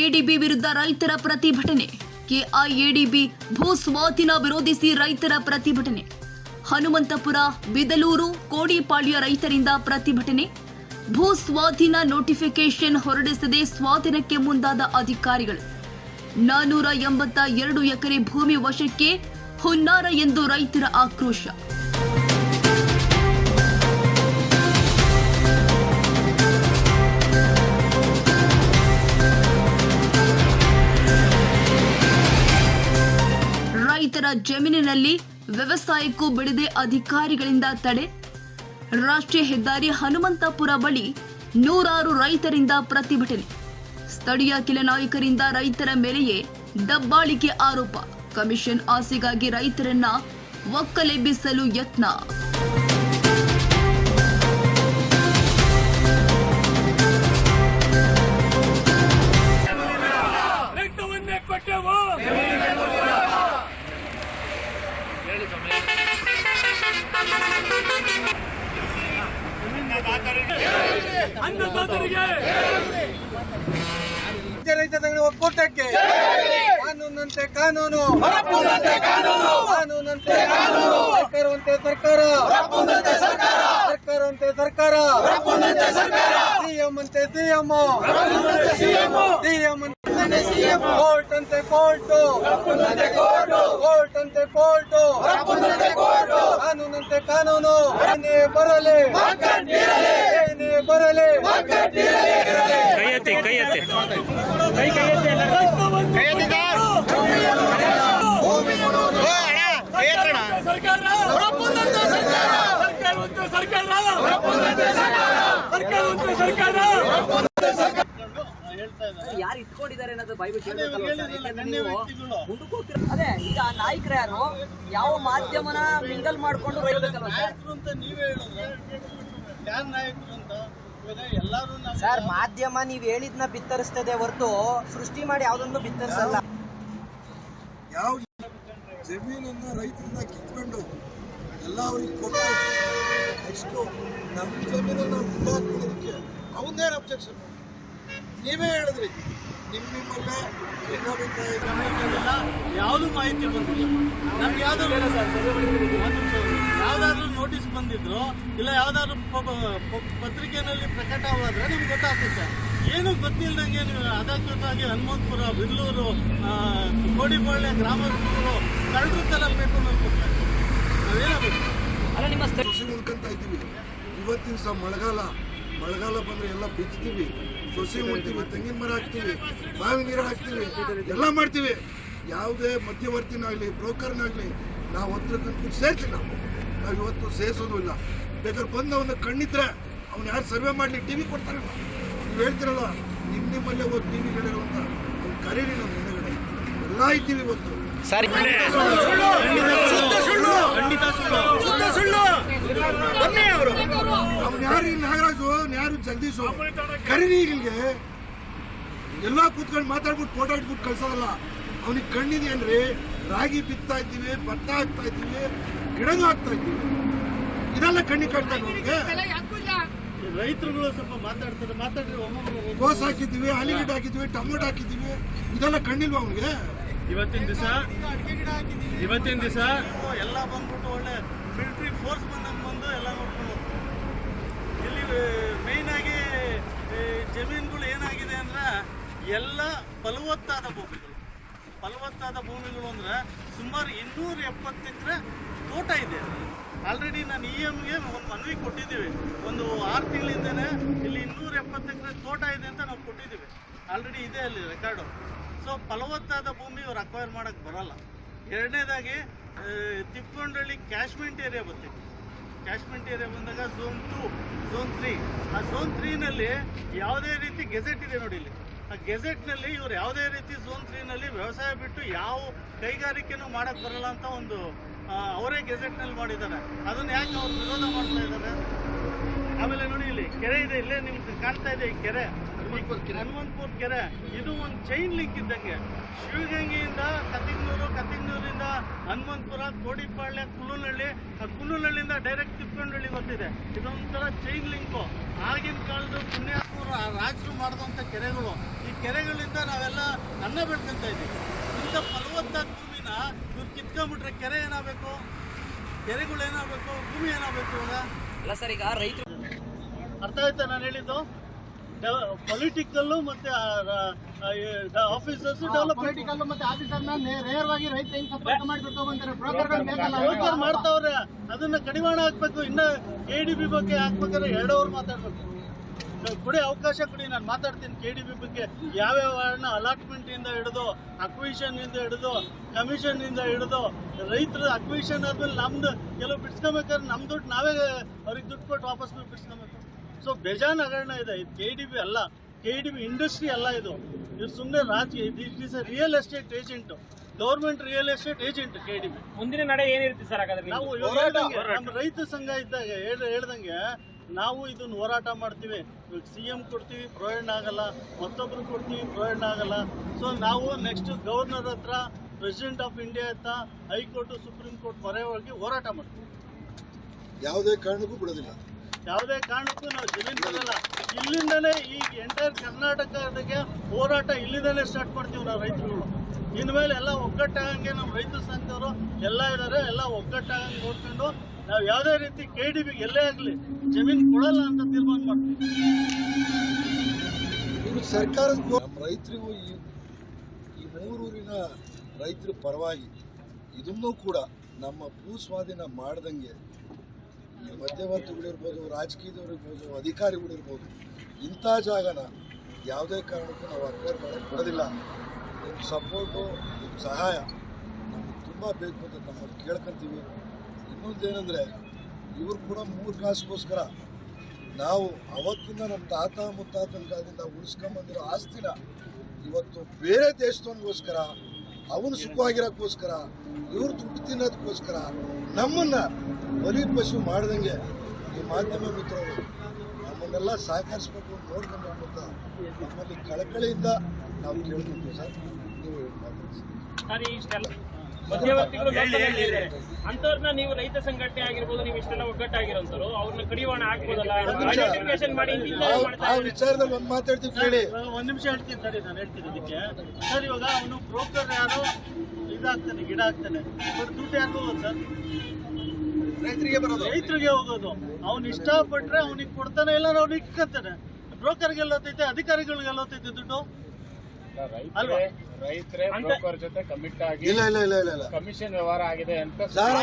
KIADB ವಿರುದ್ಧ ರೈತರ ಪ್ರತಿಭಟನೆ. ಕೆಐಎಡಿಬಿ ಭೂ ಸ್ವಾಧೀನ ವಿರೋಧಿಸಿ ರೈತರ ಪ್ರತಿಭಟನೆ. ಹನುಮಂತಪುರ, ಬಿದಲೂರು, ಕೋಡಿಪಾಳ್ಯ ರೈತರಿಂದ ಪ್ರತಿಭಟನೆ. ಭೂ ಸ್ವಾಧೀನ ನೋಟಿಫಿಕೇಶನ್ ಹೊರಡಿಸದೆ ಸ್ವಾಧೀನಕ್ಕೆ ಮುಂದಾದ ಅಧಿಕಾರಿಗಳು. ನಾನೂರ ಎಂಬತ್ತ ಎರಡು ಎಕರೆ ಭೂಮಿ ವಶಕ್ಕೆ ಹುನ್ನಾರ ಎಂದು ರೈತರ ಆಕ್ರೋಶ. ಜಮೀನಿನಲ್ಲಿ ವ್ಯವಸಾಯಕ್ಕೂ ಬಿಡದೆ ಅಧಿಕಾರಿಗಳಿಂದ ತಡೆ. ರಾಷ್ಟ್ರೀಯ ಹೆದ್ದಾರಿ ಹನುಮಂತಪುರ ಬಳಿ ನೂರಾರು ರೈತರಿಂದ ಪ್ರತಿಭಟನೆ. ಸ್ಥಳೀಯ ಕೆಲ ನಾಯಕರಿಂದ ರೈತರ ಮೇಲೆಯೇ ದಬ್ಬಾಳಿಕೆ ಆರೋಪ. ಕಮಿಷನ್ ಆಸೆಗಾಗಿ ರೈತರನ್ನ ಒಕ್ಕಲೆಬ್ಬಿಸಲು ಯತ್ನ. ಕಾನೂನು. ಕಾನೂನಂತೆ ಸರ್ಕಾರವಂತೆ ಸರ್ಕಾರ. ಸರ್ಕಾರವಂತೆ ಸರ್ಕಾರ. ಸಿಎಂ ಅಂತೆ ಸಿಎಂ. ಸಿಎಂ ಕೋರ್ಟ್ ಅಂತೆ ಕೋರ್ಟ್. ಕೋರ್ಟ್ ಅಂತೆ ಕೋರ್ಟ್. ಕಾನೂನಂತೆ ಕಾನೂನು. ಏನೇ ಬರಲಿ. ಏನೇ ಬರಲಿ. ಕೈ ಎತ್ತಿ ಕೈ ಎತ್ತಿ ಸರ್ಕಾರ ಸರ್ಕಾರ. ಯಾರು ಇಟ್ಕೊಂಡಿದ್ದಾರೆ ಅನ್ನೋದು ಅದೇ ಈಗ ನಾಯಕರು ಯಾರು ಯಾವ ಮಾಧ್ಯಮನ ಮಿಂಗಲ್ ಮಾಡ್ಕೊಂಡು ಬೈಬೇಕಲ್ವಾ ಸರ್? ಅಂತ ನೀವೇ ಹೇಳಿದ್ರೆ ಯಾರು ನಾಯಕರು ಅಂತ? ಇವಾಗ ಎಲ್ಲರೂ ಸರ್ ಮಾಧ್ಯಮ ನೀವ್ ಹೇಳಿದ್ನ ಬಿತ್ತರಿಸ್ತದೆ ಹೊರತು ಸೃಷ್ಟಿ ಮಾಡಿ ಯಾವ್ದೊಂದು ಬಿತ್ತರಿಸಲ್ಲ. ಯಾವ ಜಮೀನನ್ನ ರೈತರಿಂದ ಕಿತ್ಕೊಂಡು ಎಲ್ಲ ಅವ್ರಿಗೆ ಕೊಟ್ಟು ನೆಕ್ಸ್ಟು ನಮ್ಮ ನಾವು ಮುಂದಾಕ್ಬಿಡೋದಕ್ಕೆ ಅವನ್ನೇನು ಅಬ್ಜೆಕ್ಷನ್ ನೀವೇ ಹೇಳಿದ್ರಿ ನಿಮ್ಮ ನಿಮ್ಮಲ್ಲೇ ಭಿನ್ನಾಭಿಪ್ರಾಯ ಯಾವುದೂ ಮಾಹಿತಿ ಬಂದಿಲ್ಲ. ನಮ್ಗೆ ಯಾವ್ದಾದ್ರು ಯಾವ್ದಾದ್ರು ನೋಟಿಸ್ ಬಂದಿದ್ರು, ಇಲ್ಲ ಯಾವ್ದಾದ್ರು ಪ- ಪ- ಪತ್ರಿಕೆನಲ್ಲಿ ಪ್ರಕಟವಾದ್ರೆ ನಿಮ್ಗೆ ಗೊತ್ತಾಗ್ತದೆ ಏನು ಗೊತ್ತಿಲ್ದಂಗೆ ನೀವು ಅಧಿಕೃತವಾಗಿ ಹನುಮಂತಪುರ ಬಿಲ್ಲೂರು ಕೋಡಿಬಳ್ಳೆ ಗ್ರಾಮಸ್ಥರು ಕಳ್ಳರು ತಲಬೇಕು ಅನ್ಕೊತಾರೆ ಸೊಸೆ ಉಳ್ಕೊಂತ ಇದ್ದೀವಿ. ಇವತ್ತಿನ ಸಹ ಮಳೆಗಾಲ. ಮಳೆಗಾಲ ಬಂದ್ರೆ ಎಲ್ಲ ಬಿಚ್ತೀವಿ. ಸೊಸಿ ಉಣ್ತೀವಿ ತೆಂಗಿನ ಮರ ಹಾಕ್ತೀವಿ ಬಾವಿ ನೀರು ಹಾಕ್ತೀವಿ ಎಲ್ಲ ಮಾಡ್ತೀವಿ. ಯಾವುದೇ ಮಧ್ಯವರ್ತಿನಾಗಲಿ ಬ್ರೋಕರ್ನಾಗಲಿ ನಾವು ಹತ್ರ ಕಂಡು ಸೇರ್ಸಿಲ್ಲ ನಾವು. ಇವತ್ತು ಸೇರಿಸೋದು ಇಲ್ಲ. ಬೇಕಾದ್ರೆ ಬಂದು ಅವನ ಕಣ್ಣಿದ್ರೆ ಅವ್ನು ಯಾರು ಸರ್ವೆ ಮಾಡಲಿ ಟಿ ವಿ ಕೊಡ್ತಾರಲ್ಲ ನೀವು ಹೇಳ್ತಿರಲ್ಲ ನಿಮ್ಮ ನಿಮ್ಮಲ್ಲೇ ಹೋಗಿ ಟಿ ವಿಗಳಿರುವಂತ ಅವ್ನು ಕರೀರಿ ನಮ್ಮ ಹಿಂದಗಡೆ. ಎಲ್ಲ ಇದ್ದೀವಿ ಇವತ್ತು. ಅವ್ನು ಜಗದೀಶು ಕರೀರಿ ಇಲ್ಲಿಗೆ. ಎಲ್ಲ ಕೂತ್ಕೊಂಡು ಮಾತಾಡ್ಬಿಟ್ಟು ಫೋಟೋ ಇಟ್ಬಿಟ್ಟು ಕಳ್ಸೋದಲ್ಲ. ಅವನಿಗೆ ಕಣ್ಣಿದೆಯನ್ರಿ ರಾಗಿ ಬಿತ್ತಾ ಇದ್ದೀವಿ ಭತ್ತ ಹಾಕ್ತಾ ಇದ್ದೀವಿ ಗಿಡನೂ ಹಾಕ್ತಾ ಇದ್ದೀವಿ. ಇದೆಲ್ಲ ಕಣ್ಣಿಗೆ ಕಾಣ್ತಾ ಇದ್ದೀವಿ ರೈತರುಗಳು ಸ್ವಲ್ಪ ಮಾತಾಡ್ತಾರೆ ಮಾತಾಡ್ರಿ ಒಮ್ಮೊಮ್ಮೆ ಕೋಸ್ ಹಾಕಿದ್ದೀವಿ ಆಲಿಗಡ್ಡೆ ಹಾಕಿದ್ವಿ ಟೊಮೊಟೊ ಹಾಕಿದ್ದೀವಿ. ಇದೆಲ್ಲ ಕಣ್ಣಿಲ್ವ ಅವನಿಗೆ? ಇವತ್ತಿನ ದಿವಸ ಇವತ್ತಿನ ದಿವಸ ಎಲ್ಲ ಬಂದ್ಬಿಟ್ಟು ಒಳ್ಳೆ ಮಿಲಿಟರಿ ಫೋರ್ಸ್ ಬಂದಂಗೆ ಬಂದು ಎಲ್ಲ ನೋಡ್ಕೊಂಡು ಹೋಗ್ತಾರೆ ಇಲ್ಲಿ ಮೇಯ್ನ್ ಆಗಿ ಈ ಜಮೀನುಗಳು ಏನಾಗಿದೆ ಅಂದ್ರೆ ಎಲ್ಲ ಫಲವತ್ತಾದ ಭೂಮಿಗಳು. ಫಲವತ್ತಾದ ಭೂಮಿಗಳು ಅಂದ್ರೆ ಸುಮಾರು ಇನ್ನೂರ ಎಪ್ಪತ್ತು ತೋಟ ಇದೆ ಆಲ್ರೆಡಿ ನಾನು ಇ ಎಮ್ಗೆ ಒಂದು ಮನವಿ ಕೊಟ್ಟಿದ್ದೀವಿ. ಒಂದು ಆರು ತಿಂಗಳಿಂದನೇ ಇಲ್ಲಿ ಇನ್ನೂರ ಎಪ್ಪತ್ತು ಎಕರೆ ತೋಟ ಇದೆ ಅಂತ ನಾವು ಕೊಟ್ಟಿದ್ದೀವಿ. ಆಲ್ರೆಡಿ ಇದೆ ಅಲ್ಲಿ ರೆಕಾರ್ಡು ಸೊ ಫಲವತ್ತಾದ ಭೂಮಿ ಅವ್ರು ಅಕ್ವೈರ್ ಮಾಡೋಕ್ಕೆ ಬರೋಲ್ಲ. ಎರಡನೇದಾಗಿ ತಿಪ್ಪೊಂಡಳ್ಳಿ ಕ್ಯಾಶ್ಮೆಂಟ್ ಏರಿಯಾ ಬರ್ತೀವಿ ಕ್ಯಾಶ್ಮೆಂಟ್ ಏರಿಯಾ ಬಂದಾಗ ಝೋನ್ ಟು ಝೋನ್ ತ್ರೀ ಆ ಝೋನ್ ತ್ರೀನಲ್ಲಿ ಯಾವುದೇ ರೀತಿ ಗೆಜೆಟ್ ಇದೆ ನೋಡಿ ಇಲ್ಲಿ. ಗೆಜೆಟ್ನಲ್ಲಿ ಇವ್ರು ಯಾವುದೇ ರೀತಿ ಝೋನ್ ತ್ರೀನಲ್ಲಿ ವ್ಯವಸಾಯ ಬಿಟ್ಟು ಯಾವ ಕೈಗಾರಿಕೆನೂ ಮಾಡಕ್ ಬರಲ್ಲ ಅಂತ ಒಂದು ಅವರೇ ಗೆಜೆಟ್ನಲ್ಲಿ ಮಾಡಿದ್ದಾರೆ. ಅದನ್ನ ಯಾಕೆ ಅವ್ರು ವಿರೋಧ ಮಾಡ್ತಾ ಇದ್ದಾರೆ? ಆಮೇಲೆ ನೋಡಿ ಇಲ್ಲಿ ಕೆರೆ ಇದೆ ಇಲ್ಲೇ ನಿಮ್ಗೆ ಕಾಣ್ತಾ ಇದೆ ಈ ಕೆರೆ. ಹನುಮಂತಪುರ ಕೆರೆ. ಇದು ಒಂದು ಚೈನ್ ಲಿಂಕ್ ಇದ್ದಂಗೆ. ಶಿವಗಂಗೆಯಿಂದ ಕತಿಗ್ನೂರು ಕತಿಗ್ನೂರಿಂದ ಹನುಮಂತಪುರ ಕೋಡಿಪಾಳ್ಯ ಕುಲ್ಲನಹಳ್ಳಿ ಆ ಕುಲ್ಲನಹಳ್ಳಿಯಿಂದ ಡೈರೆಕ್ಟ್ ತಿಪ್ಪನಹಳ್ಳಿ ಬರ್ತಿದೆ ಇದೊಂಥರ ಚೈನ್ ಲಿಂಕು ಆಗಿನ ಕಾಲದ ಪುಣ್ಯಾತ್ಮರು ಆ ರಾಜರು ಮಾಡಿದಂಥ ಕೆರೆಗಳು. ಈ ಕೆರೆಗಳಿಂದ ನಾವೆಲ್ಲ ಅನ್ನ ಬೆಳ್ಕೊಂತ ಇದ್ದೀವಿ. ಇಂಥ ಫಲವತ್ತಾದ ಭೂಮಿನ ಇವ್ರು ಕಿತ್ಕೊಂಡ್ಬಿಟ್ರೆ ಕೆರೆ ಏನಾಗಬೇಕು? ಕೆರೆಗಳು ಏನಾಗಬೇಕು ಭೂಮಿ ಏನಾಗಬೇಕು ಇವಾಗ? ಅಲ್ಲ ಸರ್ ಈಗ ರೈತರು ಅರ್ಥ ಆಯ್ತಾ ನಾನು ಹೇಳಿದ್ದು? ಪೊಲಿಟಿಕಲ್ ಮತ್ತೆ ಆಫೀಸರ್ಸ್ ಪೊಲಿಟಿಕಲ್ ಮತ್ತೆ ಆಫೀಸರ್ನ ನೇರವಾಗಿ ರೈತ ಹೆಂಗ್ ಸಂಪರ್ಕ ಬ್ರೋಕರ್ ಮಾಡ್ತಾವ್ರೆ. ಅದನ್ನ ಕಡಿವಾಣ ಹಾಕ್ಬೇಕು ಇನ್ನ ಕೆ ಡಿ ಬಿ ಬಗ್ಗೆ ಹಾಕ್ಬೇಕಾದ್ರೆ ಎರಡು ಅವ್ರು ಮಾತಾಡ್ಬೇಕು. ಕೊಡಿ ಅವಕಾಶ ಕೊಡಿ ನಾನು ಮಾತಾಡ್ತೀನಿ ಕೆ ಡಿ ಬಿ ಬಗ್ಗೆ. ಯಾವ್ಯಾವ ಅಲಾಟ್ಮೆಂಟ್ ಇಂದ ಹಿಡಿದು ಅಕ್ವಿಷನ್ ಇಂದ ಹಿಡಿದು ಕಮಿಷನ್ ಇಂದ ಹಿಡಿದು ರೈತರ ಅಕ್ವಿಷನ್ ಆದ್ಮೇಲೆ ನಮ್ದು ಕೆಲವು ಬಿಡ್ಸ್ಕೊಬೇಕಾದ್ರೆ ನಮ್ ದುಡ್ಡು ನಾವೇ ಅವ್ರಿಗೆ ದುಡ್ಡು ಕೊಟ್ಟು ವಾಪಸ್ ಬಿಡಿಸ್ಕೊಬೇಕು. ಸೊ ಬೇಜಾನ್ ಹಗರಣ ಇದೆ. ಇದು ಕೆ ಡಿ ಬಿ ಅಲ್ಲ. ಕೆ ಡಿ ಬಿ ಇಂಡಸ್ಟ್ರಿ ಅಲ್ಲ ಇದು. ಇದು ಸುಮ್ಮನೆ ರಾಜಕೀಯ it is a real estate agent government real estate agent K D B ಮುಂದಿನ ನಡೆ ಏನಿರುತ್ತೆ ಸರ್ ಹಾಗಾದ್ರೆ ನಾವು ಹೇಳ್ದಂಗೆ ನಮ್ಮ ರೈತ ಸಂಘ ಇದ್ದಾಗ ಹೇಳ್ ಹೇಳ್ದಂಗೆ ನಾವು ಇದನ್ನ ಹೋರಾಟ ಮಾಡ್ತೀವಿ. ಇವಾಗ ಸಿ ಎಂ ಕೊಡ್ತೀವಿ ಪ್ರಯೋಜನ ಆಗಲ್ಲ. ಮತ್ತೊಬ್ರು ಕೊಡ್ತೀವಿ ಪ್ರಯೋಜನ ಆಗಲ್ಲ. ಸೊ ನಾವು ನೆಕ್ಸ್ಟ್ ಗವರ್ನರ್ ಹತ್ರ ಪ್ರೆಸಿಡೆಂಟ್ ಆಫ್ ಇಂಡಿಯಾ ಹತ್ರ ಹೈಕೋರ್ಟ್ ಸುಪ್ರೀಂ ಕೋರ್ಟ್ ಮೊರೆ ಹೋಗಿ ಹೋರಾಟ ಮಾಡ್ತೀವಿ. ಯಾವುದೇ ಕಾರಣಕ್ಕೂ ಬಿಡೋದಿಲ್ಲ. ಯಾವುದೇ ಕಾರಣಕ್ಕೂ ನಾವು ಜಮೀನು ಕೊಡಲ್ಲ ಇಲ್ಲಿಂದಲೇ ಈ ಎಂಟೈರ್ ಕರ್ನಾಟಕದಕ್ಕೆ ಹೋರಾಟ ಇಲ್ಲಿಂದಲೇ ಸ್ಟಾರ್ಟ್ ಮಾಡ್ತೀವಿ ನಾವು ರೈತರುಗಳು. ಇನ್ಮೇಲೆ ಎಲ್ಲ ಒಗ್ಗಟ್ಟಾಗಂಗೆ ನಮ್ಮ ರೈತ ಸಂಘದವರು ಎಲ್ಲ ಇದ್ದಾರೆ ಎಲ್ಲ ಒಗ್ಗಟ್ಟಾಗಂಗೆ ನೋಡ್ಕೊಂಡು ನಾವು ಯಾವುದೇ ರೀತಿ ಕೆ ಡಿ ಬಿ ಎಲ್ಲೇ ಆಗಲಿ ಜಮೀನು ಕೊಡಲ್ಲ ಅಂತ ತೀರ್ಮಾನ ಮಾಡ್ತೀವಿ. ಸರ್ಕಾರ ರೈತರಿಗೂ ಈ ಮೂರೂರಿನ ರೈತರ ಪರವಾಗಿ ಇದನ್ನು ಕೂಡ ನಮ್ಮ ಭೂ ಸ್ವಾಧೀನ ಮಾಡ್ದಂಗೆ ಮಧ್ಯವರ್ತಿಗಳಿರ್ಬೋದು, ರಾಜಕೀಯದವರಿರ್ಬೋದು, ಅಧಿಕಾರಿಗಳಿರ್ಬೋದು, ಇಂಥ ಜಾಗನ ಯಾವುದೇ ಕಾರಣಕ್ಕೂ ನಾವು ಅಕ್ವೈರ್ ಮಾಡಕ್ಕೆ ಬಿಡೋದಿಲ್ಲ ನಿಮ್ಮ ಸಪೋರ್ಟು ನಿಮ್ಮ ಸಹಾಯ, ನಮಗೆ ತುಂಬ ಬೇಕು ಅಂತ ನಮ್ಮಲ್ಲಿ ಕೇಳ್ಕೊಂತೀವಿ. ಇನ್ನೊಂದೇನೆಂದರೆ ಇವರು ಕೂಡ ಮೂರು ಕಾಸಿಗೋಸ್ಕರ ನಾವು ಅವತ್ತಿಂದ ನಮ್ಮ ತಾತ ಮುತ್ತಾತನ ಕಾಲದಿಂದ ಉಳಿಸ್ಕೊಂಬಂದಿರೋ ಆಸ್ತಿನ ಇವತ್ತು ಬೇರೆ ದೇಶದವನಿಗೋಸ್ಕರ, ಅವನು ಸುಖವಾಗಿರೋಕ್ಕೋಸ್ಕರ, ಇವ್ರು ದುಡ್ಡು ತಿನ್ನೋದಕ್ಕೋಸ್ಕರ ನಮ್ಮನ್ನ ಬಲಿ ಪಶು ಮಾಡ್ದಂಗೆ ಈ ಮಾಧ್ಯಮ ಮಿತ್ರರು ನಮ್ಮನ್ನೆಲ್ಲ ಸಹಕರಿಸ್ಬೇಕು ನೋಡ್ಕೊಬೇಕು ಅಂತ ನಮ್ಮಲ್ಲಿ ಕಳಕಳಿಯಿಂದ ನಾವು ಕೇಳ್ಕೊಂತೀವಿ ಸರ್. ನೀವು ಮಧ್ಯವರ್ತಿಗಳು ಲೋಕದಲ್ಲಿದ್ದಾರೆ. ಅಂಥವ್ರನ್ನ ನೀವು ರೈತ ಸಂಘಟನೆ ಆಗಿರ್ಬೋದು ನೀವು ಇಷ್ಟೆಲ್ಲ ಒಗ್ಗಟ್ಟಾಗಿರೋಂಥವ್ರು ಅವ್ರನ್ನ ಕಡಿವಾಣ ಹಾಕ್ಬೋದಲ್ಲ? ಒಂದ್ ನಿಮಿಷ. ಐಡೆಂಟಿಫಿಕೇಶನ್ ಮಾಡಿ ಆ ವಿಚಾರದಲ್ಲಿ ಒಂದು ಮಾತಾಡ್ತೀವಿ ಕೇಳಿ. ಒಂದು ನಿಮಿಷ ಹೇಳ್ತೀನಿ ಸರಿ ನಾನು ಹೇಳ್ತೀನಿ ಇದಕ್ಕೆ ಸರ್ ಇವಾಗ ಅವನು ಬ್ರೋಕರ್ ಯಾರೋ ಇದಾಗ್ತಾನೆ ಗಿಡ ಆಗ್ತಾನೆ. ಬಟ್ ದುಡ್ಡು ಯಾರಿಗೂ ಹೋಗೋದು? ಸರ್ ರೈತರಿಗೆ ಬರೋದು. ರೈತರಿಗೆ ಹೋಗೋದು. ಅವ್ನು ಇಷ್ಟಪಟ್ರೆ ಅವ್ನಿಗೆ ಕೊಡ್ತಾನೆ ಇಲ್ಲ ಅವ್ನಿಗೆ ಇಕ್ಕಂತಾನೆ. ಅಧಿಕಾರಿಗಳಿಗೆ ಎಲ್ಲೋತೈತೆ ದುಡ್ಡು. ಅಲ್ವಾ? ರೈತರೇ ಬ್ರೋಕರ್ ಜೊತೆ ಕಮಿಟ್ ಆಗಿ ಇಲ್ಲ ಇಲ್ಲ ಇಲ್ಲ ಇಲ್ಲ ಇಲ್ಲ. ಕಮಿಷನ್ ವ್ಯವಹಾರ ಆಗಿದೆ ಅಂತ ಸರ್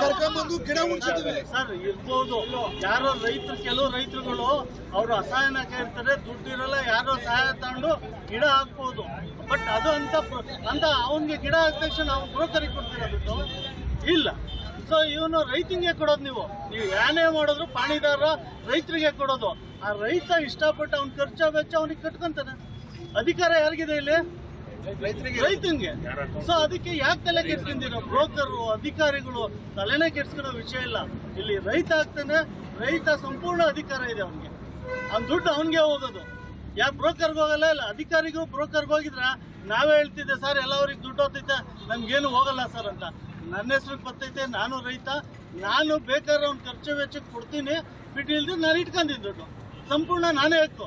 ಕರ್ಕೊಂಡ್ಬಂದು ಗಿಡ ಉಳಿಸಿದ್ವಿ ಸರ್ ಇರ್ಬೋದು. ಯಾರೋ ರೈತರು ಕೆಲವು ರೈತರುಗಳು ಅವರು ಅಸಹಾಯಕ ಇರ್ತಾರೆ ದುಡ್ಡು ಇರಲ್ಲ ಯಾರೋ ಸಹಾಯ ತಗೊಂಡು ಗಿಡ ಹಾಕ್ಬೋದು. ಬಟ್ ಅದು ಅಂತ ಪ್ರ- ಅಂತ ಅವನಿಗೆ ಗಿಡ ಹಾಕಿದ ತಕ್ಷಣ ಅವ್ನು ಬ್ರೋಕರಿಗೆ ಕೊಡ್ತೀರಾ ದುಡ್ಡು? ಇಲ್ಲ. ಸೊ ಇವನು ರೈತಿಗೆ ಕೊಡೋದು ನೀವು. ನೀವು ಏನೇ ಮಾಡಿದ್ರು ಪಾಣಿದಾರ ರೈತರಿಗೆ ಕೊಡೋದು. ಆ ರೈತ ಇಷ್ಟಪಟ್ಟು ಅವ್ನ ಖರ್ಚ ವೆಚ್ಚ ಅವನಿಗೆ ಕಟ್ಕೊಂತಾನೆ. ಅಧಿಕಾರ ಯಾರಿಗಿದೆ ಇಲ್ಲಿ? ರೈತನಿಗೆ ಸೊ ಅದಕ್ಕೆ ಯಾಕೆ ತಲೆ ಕೆಡ್ಸ್ಕೊಂಡಿರೋ ಬ್ರೋಕರು, ಅಧಿಕಾರಿಗಳು ತಲೆನೇ ಕೆಡ್ಸ್ಕೊಳ್ಳೋ ವಿಷಯ ಇಲ್ಲ. ಇಲ್ಲಿ ರೈತ ಆಗ್ತಾನೆ, ರೈತ ಸಂಪೂರ್ಣ ಅಧಿಕಾರ ಇದೆ ಅವನಿಗೆ. ಅವ್ನ ದುಡ್ಡು ಅವನಿಗೆ ಹೋಗೋದು. ಯಾಕೆ ಬ್ರೋಕರ್ಗೆ ಹೋಗಲ್ಲ? ಇಲ್ಲ, ಅಧಿಕಾರಿಗೂ ಬ್ರೋಕರ್ಗೆ ಹೋಗಿದ್ರ ನಾವೇ ಹೇಳ್ತಿದ್ದೆ, ಸರ್, ಎಲ್ಲ ದುಡ್ಡು ಹೋಗ್ತೈತೆ, ನಮ್ಗೇನು ಹೋಗಲ್ಲ ಸರ್ ಅಂತ. ನನ್ನ ಹೆಸ್ರಿಗೆ ಬರ್ತೈತೆ, ನಾನು ರೈತ, ನಾನು ಬೇಕಾದ್ರೆ ಅವ್ನ ಖರ್ಚು ವೆಚ್ಚಕ್ಕೆ ಕೊಡ್ತೀನಿ, ಬಿಟ್ಟು ಇಲ್ದು ನಾನು ಇಟ್ಕೊಂಡಿದ್ದು ದುಡ್ಡು. ಸಂಪೂರ್ಣ ನಾನೇ ಹಾಕು